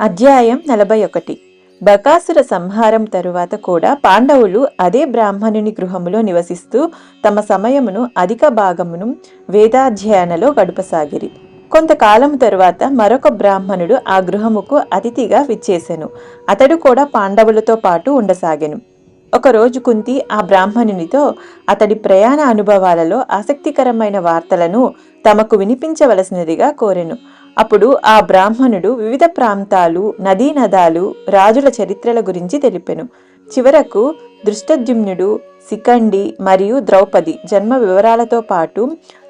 అధ్యాయం నలభై ఒకటి. బకాసుర సంహారం తరువాత కూడా పాండవులు అదే బ్రాహ్మణుని గృహములో నివసిస్తూ తమ సమయమును అధిక భాగమును వేదాధ్యయనలో గడుపసాగిరి. కొంతకాలం తరువాత మరొక బ్రాహ్మణుడు ఆ గృహముకు అతిథిగా విచ్చేసెను. అతడు కూడా పాండవులతో పాటు ఉండసాగెను. ఒకరోజు కుంతి ఆ బ్రాహ్మణునితో అతడి ప్రయాణ అనుభవాలలో ఆసక్తికరమైన వార్తలను తమకు వినిపించవలసినదిగా కోరెను. అప్పుడు ఆ బ్రాహ్మణుడు వివిధ ప్రాంతాలు నదీ నదాలు రాజుల చరిత్రల గురించి తెలిపెను. చివరకు దృష్టద్యుమ్నుడు శిఖండి మరియు ద్రౌపది జన్మ వివరాలతో పాటు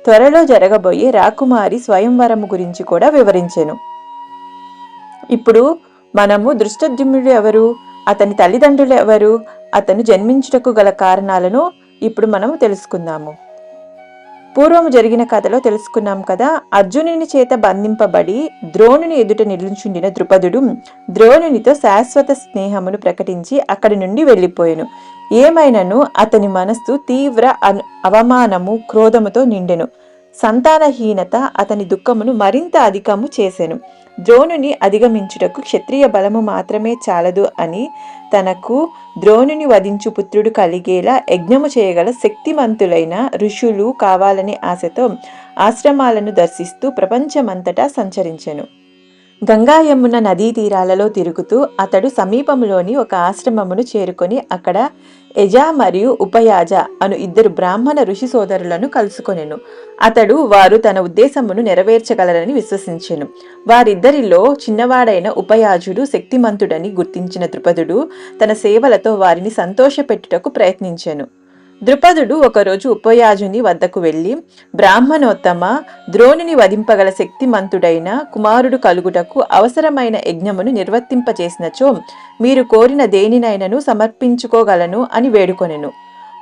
త్వరలో జరగబోయే రాకుమారి స్వయంవరము గురించి కూడా వివరించెను. ఇప్పుడు మనము దృష్టద్యుమ్నుడు ఎవరు అతని తల్లిదండ్రులు ఎవరు అతను జన్మించుటకు గల కారణాలను ఇప్పుడు మనము తెలుసుకుందాము. పూర్వము జరిగిన కథలో తెలుసుకున్నాం కదా అర్జునుని చేత బంధింపబడి ద్రోణుని ఎదుట నిలుచుండిన ద్రుపదుడు ద్రోణునితో శాశ్వత స్నేహమును ప్రకటించి అక్కడి నుండి వెళ్ళిపోయాను. ఏమైనను అతని మనస్సు తీవ్ర అవమానము క్రోధముతో నిండెను. సంతానహీనత అతని దుఃఖమును మరింత అధికము చేసెను. ద్రోణుని అధిగమించుటకు క్షత్రియ బలము మాత్రమే చాలదు అని తనకు ద్రోణుని వధించు పుత్రుడు కలిగేలా యజ్ఞము చేయగల శక్తిమంతులైన ఋషులు కావాలనే ఆశతో ఆశ్రమాలను దర్శిస్తూ ప్రపంచమంతటా సంచరించెను. గంగా యమున నదీ తీరాలలో తిరుగుతూ అతడు సమీపంలోని ఒక ఆశ్రమమును చేరుకొని అక్కడ యజ మరియు ఉపయాజ అను ఇద్దరు బ్రాహ్మణ ఋషి సోదరులను కలుసుకొనెను. అతడు వారు తన ఉద్దేశమును నెరవేర్చగలరని విశ్వసించెను. వారిద్దరిలో చిన్నవాడైన ఉపయాజుడు శక్తిమంతుడని గుర్తించిన ద్రుపదుడు తన సేవలతో వారిని సంతోషపెట్టుటకు ప్రయత్నించెను. ద్రుపదుడు ఒకరోజు ఉపయాజుని వద్దకు వెళ్ళి బ్రాహ్మణోత్తమ ద్రోణుని వధింపగల శక్తిమంతుడైన కుమారుడు కలుగుటకు అవసరమైన యజ్ఞమును నిర్వర్తింపచేసినచో మీరు కోరిన దేనినైనను సమర్పించుకోగలను అని వేడుకొనెను.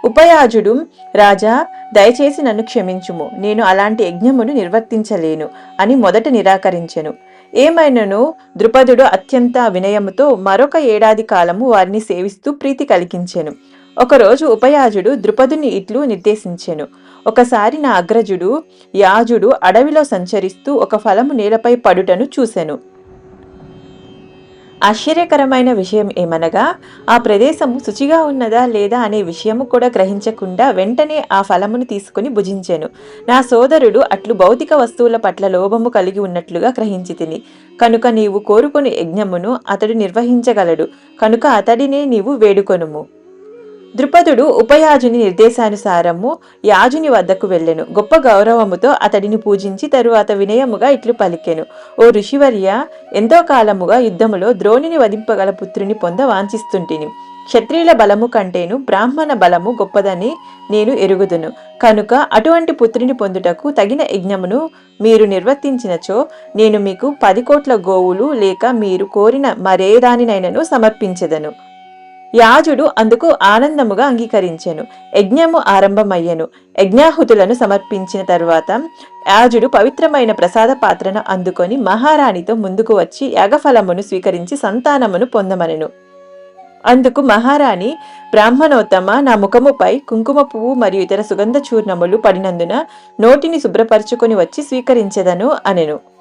ఉపయాజుడు రాజా దయచేసి నన్ను క్షమించుము. నేను అలాంటి యజ్ఞమును నిర్వర్తించలేను అని మొదట నిరాకరించెను. ఏమైనను ద్రుపదుడు అత్యంత వినయముతో మరొక ఏడాది కాలము వారిని సేవిస్తూ ప్రీతి కలిగించెను. ఒకరోజు ఉపయాజుడు ద్రుపదుని ఇట్లు నిర్దేశించెను. ఒకసారి నా అగ్రజుడు యాజుడు అడవిలో సంచరిస్తూ ఒక ఫలము నేలపై పడుటను చూసెను. ఆశ్చర్యకరమైన విషయం ఏమనగా ఆ ప్రదేశం శుచిగా ఉన్నదా లేదా అనే విషయము కూడా గ్రహించకుండా వెంటనే ఆ ఫలమును తీసుకుని భుజించాను. నా సోదరుడు అట్లు భౌతిక వస్తువుల పట్ల లోభము కలిగి ఉన్నట్లుగా గ్రహించి తిని కనుక నీవు కోరుకుని యజ్ఞమును అతడు నిర్వహించగలడు. కనుక అతడినే నీవు వేడుకొనుము. ద్రుపదుడు ఉపయాజుని నిర్దేశానుసారము యాజుని వద్దకు వెళ్ళెను. గొప్ప గౌరవముతో అతడిని పూజించి తరువాత వినయముగా ఇట్లు పలికెను. ఓ ఋషివర్య ఎంతో కాలముగా యుద్ధములో ద్రోణిని వధింపగల పుత్రుని పొంద వాంఛిస్తుంటిని. క్షత్రియుల బలము కంటేను బ్రాహ్మణ బలము గొప్పదని నేను ఎరుగుదును. కనుక అటువంటి పుత్రిని పొందుటకు తగిన యజ్ఞమును మీరు నిర్వర్తించినచో నేను మీకు పది కోట్ల గోవులు లేక మీరు కోరిన మరేదానినైనను సమర్పించదను. యాజుడు అందుకు ఆనందముగా అంగీకరించెను. యజ్ఞము ఆరంభమయ్యెను. యజ్ఞాహుతులను సమర్పించిన తరువాత యాజుడు పవిత్రమైన ప్రసాద పాత్రను అందుకొని మహారాణితో ముందుకు వచ్చి యాగఫలమును స్వీకరించి సంతానమును పొందమనెను. అందుకు మహారాణి బ్రాహ్మణోత్తమ నా ముఖముపై కుంకుమ పువ్వు మరియు ఇతర సుగంధ చూర్ణములు పడినందున నోటిని శుభ్రపరచుకొని వచ్చి స్వీకరించెదను అనెను.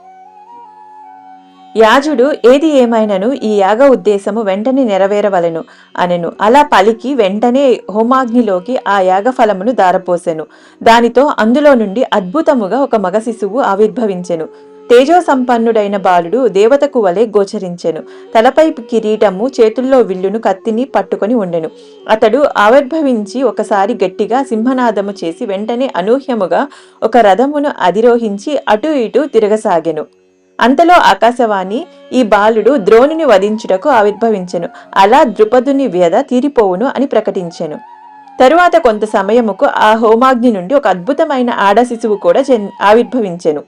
యాజుడు ఏది ఏమైనను ఈ యాగ ఉద్దేశము వెంటనే నెరవేరవలెను అనెను. అలా పలికి వెంటనే హోమాగ్నిలోకి ఆ యాగ ఫలమును దారపోసెను దానితో అందులో నుండి అద్భుతముగా ఒక మగ శిశువు ఆవిర్భవించెను. తేజో సంపన్నుడైన బాలుడు దేవతకు వలె గోచరించెను. తలపై కిరీటము చేతుల్లో విల్లును కత్తిని పట్టుకొని ఉండెను. అతడు ఆవిర్భవించి ఒకసారి గట్టిగా సింహనాదము చేసి వెంటనే అనూహ్యముగా ఒక రథమును అధిరోహించి అటు ఇటు తిరగసాగెను. అంతలో ఆకాశవాణి ఈ బాలుడు ద్రోణుని వధించుటకు ఆవిర్భవించెను. అలా ద్రుపదుని వ్యధ తీరిపోవును అని ప్రకటించెను. తరువాత కొంత సమయముకు ఆ హోమాగ్ని నుండి ఒక అద్భుతమైన ఆడ శిశువు కూడా ఆవిర్భవించెను.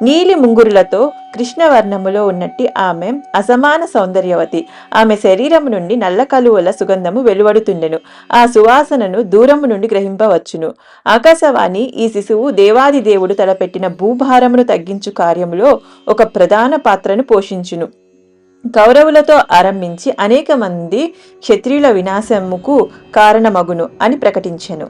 నీలి ముంగురులతో కృష్ణవర్ణములో ఉన్నట్టి ఆమె అసమాన సౌందర్యవతి. ఆమె శరీరము నుండి నల్ల కలువల సుగంధము వెలువడుతుండెను. ఆ సువాసనను దూరము నుండి గ్రహింపవచ్చును. ఆకాశవాణి ఈ శిశువు దేవాది దేవుడు తలపెట్టిన భూభారమును తగ్గించు కార్యములో ఒక ప్రధాన పాత్రను పోషించును. కౌరవులతో ఆరంభించి అనేక మంది క్షత్రియుల వినాశముకు కారణమగును అని ప్రకటించెను.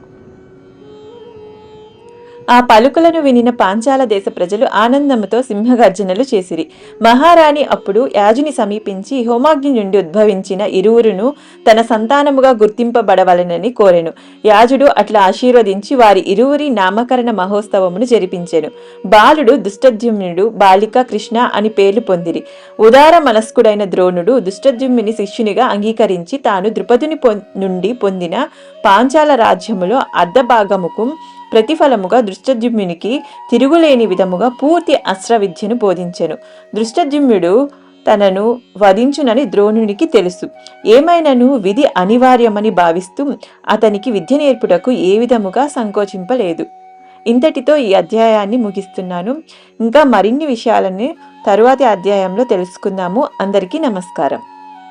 ఆ పలుకులను వినిన పాంచాల దేశ ప్రజలు ఆనందంతో సింహగర్జనలు చేసిరి. మహారాణి అప్పుడు యాజుని సమీపించి హోమాగ్ని నుండి ఉద్భవించిన ఇరువురును తన సంతానముగా గుర్తింపబడవలనని కోరెను. యాజుడు అట్లా ఆశీర్వదించి వారి ఇరువురి నామకరణ మహోత్సవమును జరిపించెను. బాలుడు దుష్టద్యుమ్నుడు బాలిక కృష్ణ అని పేర్లు పొందిరి. ఉదార మనస్కుడైన ద్రోణుడు దుష్టద్యుమ్ని శిష్యునిగా అంగీకరించి తాను ద్రుపదుని నుండి పొందిన పాంచాల రాజ్యములో అర్ధభాగముకు ప్రతిఫలముగా దృష్టద్యుమ్యునికి తిరుగులేని విధముగా పూర్తి అస్త్ర విద్యను బోధించెను. దృష్టద్యుమ్యుడు తనను వధించునని ద్రోణునికి తెలుసు. ఏమైనను విధి అనివార్యమని భావిస్తూ అతనికి విద్య నేర్పుటకు ఏ విధముగా సంకోచింపలేదు. ఇంతటితో ఈ అధ్యాయాన్ని ముగిస్తున్నాను. ఇంకా మరిన్ని విషయాలని తరువాతి అధ్యాయంలో తెలుసుకుందాము. అందరికీ నమస్కారం.